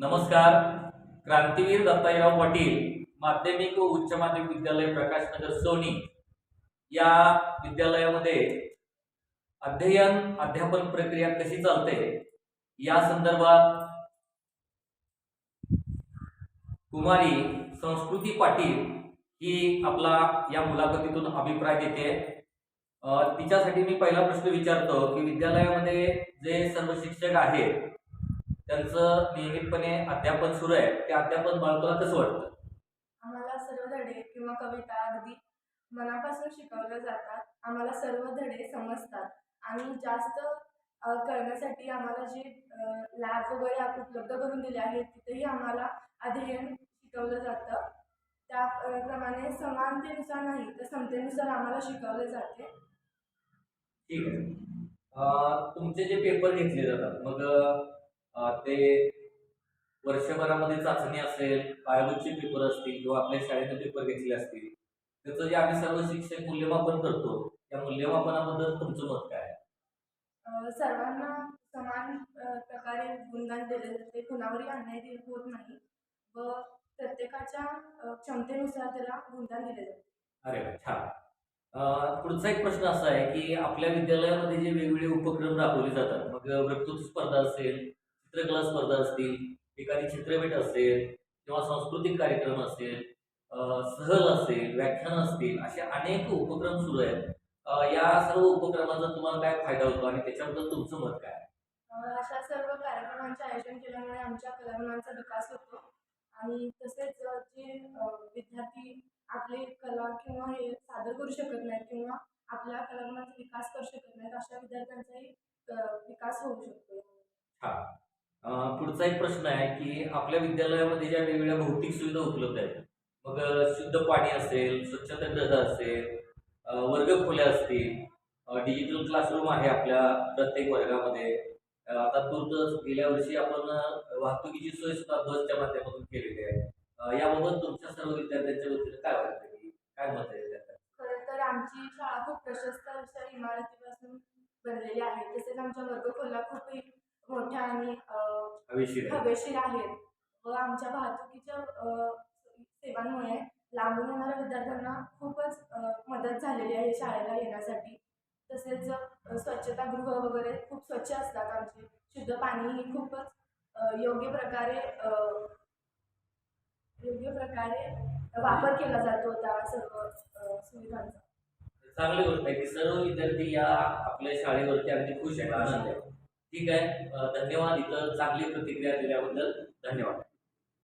नमस्कार. क्रांतीवीर दत्ताजीराव पाटील माध्यमिक व उच्च माध्यमिक विद्यालय प्रकाशनगर सोनी. या विद्यालयामध्ये अध्ययन अध्यापन प्रक्रिया कशी चालते? या संदर्भात कुमारी संस्कृती पाटील ही आपला या मुलाखतीतून अभिप्राय देते. तिच्यासाठी मी पहिला प्रश्न विचारतो की विद्यालयामध्ये जे सर्व शिक्षक आहेत त्यांचं नियमितपणे अध्यापन सुरू आहे. ते अध्यापन बाळकाला कसं वाटतं? आम्हाला सर्व धडे किंवा कविता अगदी मनापासून शिकवल्या जातात. आम्हाला सर्व धडे समजतात. आणि जास्त अ, करण्यासाठी आम्हाला जे लॅब वगैरे आप- उपलब्ध करून दिले आहेत तिथेही आम्हाला अध्ययन शिकवलं जातं. त्याप्रमाणे समानतेनुसार नाही तर समतेनुसार आम्हाला शिकवले जाते. ठीक आहे. अ, तुमचे जे पेपर घेतले जातात मग अ, ते वर्षभरामध्ये चाचणी असेल पायाभूतचे पेपर असतील किंवा आपल्या शाळेने पेपर घेतले असतील त्याचं जे आम्ही सर्व शिक्षक मूल्यमापन करतो त्या मूल्यमापनाबद्दल तुमचं मत काय सर्वांना समान प्रकारे गुणगान दिले जाते कुणावरही अन्याय होत नाही व प्रत्येकाच्या क्षमतेनुसार त्याला गुणगान दिले जाते अरे छान. पुढचा एक प्रश्न असा आहे की आपल्या विद्यालयामध्ये जे वेगवेगळे उपक्रम राबवले जातात मग वक्तृत्व स्पर्धा असेल चित्रकला स्पर्धा असतील एखादी चित्रपट असेल किंवा सांस्कृतिक कार्यक्रम असेल सहल असेल व्याख्यान असतील असे अनेक उपक्रम सुरू आहेत. या सर्व उपक्रमाचा तुम्हाला काय फायदा होतो आणि त्याच्याबद्दल तुमचं मत काय? अशा सर्व कार्यक्रमांचे आयोजन केल्यामुळे आमच्या कलागुणांचा विकास होतो. आणि तसेच जे विद्यार्थी आपली कला किंवा हे सादर करू शकत नाहीत किंवा आपल्या कलागुणांचा विकास करू शकत नाहीत अशा विद्यार्थ्यांचाही विकास होऊ शकतो. अ, पुढचा एक प्रश्न आहे की आपल्या विद्यालयामध्ये ज्या वेगवेगळ्या भौतिक सुविधा उपलब्ध आहेत मग शुद्ध पाणी असेल स्वच्छतागृह असेल वर्गखोल्या असतील डिजिटल क्लासरूम आहे आपल्या प्रत्येक वर्गामध्ये. आता तूर्त गेल्या वर्षी आपण वाहतुकीची सोय सुद्धा बसच्या माध्यमातून केलेली आहे. याबाबत तुमच्या सर्व विद्यार्थ्यांच्या वतीने काय वाटतं की काय मत आहे खरं तर आमची शाळा खूप प्रशस्त अशा इमारतीपासून बनलेली आहे. तसेच आमच्या वर्गखोल्या खूप मोठ्या आणि हवेशीर आहे हवेशीर आहेत. व आमच्या वाहतुकीच्या अ, सेवांमुळे लांबून येणाऱ्या विद्यार्थ्यांना खूपच अ, मदत झालेली आहे शाळेला येण्यासाठी. तसेच अ, स्वच्छतागृह वगैरे खूप स्वच्छ असतात आमचे. शुद्ध पाणीही खूपच अ, योग्य प्रकारे अ, योग्य प्रकारे वापर केला जातो त्या सर्व अ, सुविधांचा. चांगली गोष्ट आहे की सर्व विद्यार्थी या आपल्या शाळेवरती अगदी खुश आहेत आनंद आहे. ठीक आहे. धन्यवाद इथं चांगली प्रतिक्रिया दिल्याबद्दल धन्यवाद.